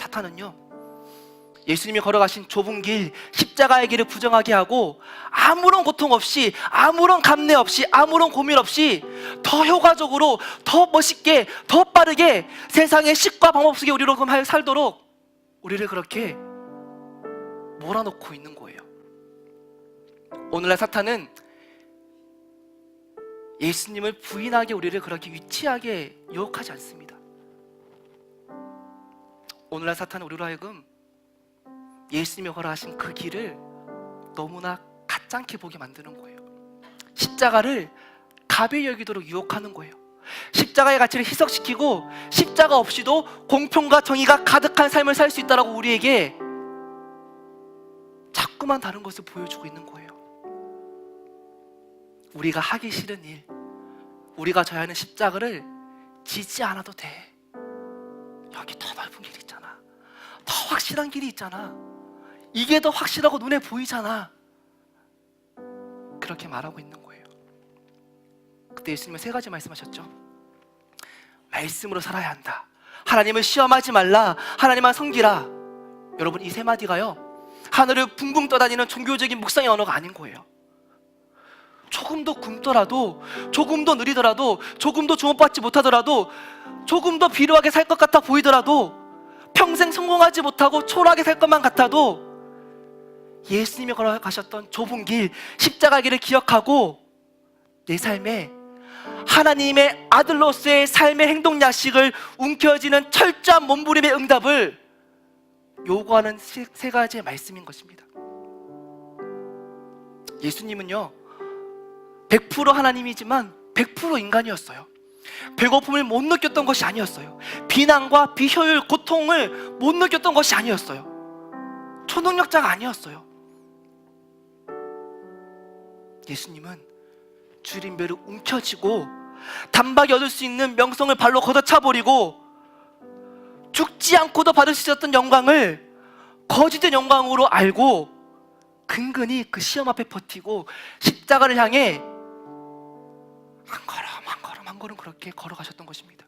사탄은요. 예수님이 걸어가신 좁은 길, 십자가의 길을 부정하게 하고 아무런 고통 없이, 아무런 감내 없이, 아무런 고민 없이 더 효과적으로, 더 멋있게, 더 빠르게 세상의 식과 방법 속에 우리로 그럼 살도록 우리를 그렇게 몰아놓고 있는 거예요. 오늘날 사탄은 예수님을 부인하게 우리를 그렇게 유치하게 유혹하지 않습니다. 오늘날 사탄은 우리로 하여금 예수님이 걸어가신 그 길을 너무나 가짱게 보게 만드는 거예요. 십자가를 가벼이 여기도록 유혹하는 거예요. 십자가의 가치를 희석시키고 십자가 없이도 공평과 정의가 가득한 삶을 살 수 있다라고 우리에게 자꾸만 다른 것을 보여주고 있는 거예요. 우리가 하기 싫은 일, 우리가 져야 하는 십자가를 지지 않아도 돼. 여기 더 넓은 길이 있잖아. 더 확실한 길이 있잖아. 이게 더 확실하고 눈에 보이잖아. 그렇게 말하고 있는 거예요. 그때 예수님은 세 가지 말씀하셨죠. 말씀으로 살아야 한다. 하나님을 시험하지 말라. 하나님만 섬기라. 여러분 이 세 마디가요. 하늘을 붕붕 떠다니는 종교적인 묵상의 언어가 아닌 거예요. 조금 더 굶더라도, 조금 더 느리더라도, 조금 더 주목받지 못하더라도, 조금 더 비루하게 살 것 같아 보이더라도, 평생 성공하지 못하고 초라하게 살 것만 같아도, 예수님이 걸어가셨던 좁은 길, 십자가 길을 기억하고, 내 삶에 하나님의 아들로서의 삶의 행동 야식을 움켜쥐는 철저한 몸부림의 응답을 요구하는 세, 세 가지의 말씀인 것입니다. 예수님은요, 100% 하나님이지만 100% 인간이었어요. 배고픔을 못 느꼈던 것이 아니었어요. 비난과 비효율, 고통을 못 느꼈던 것이 아니었어요. 초능력자가 아니었어요. 예수님은 주림배를 움켜쥐고 단박에 얻을 수 있는 명성을 발로 걷어차버리고 죽지 않고도 받을 수 있었던 영광을 거짓된 영광으로 알고 근근히 그 시험 앞에 버티고 십자가를 향해 한 걸음 한 걸음 한 걸음 그렇게 걸어가셨던 것입니다.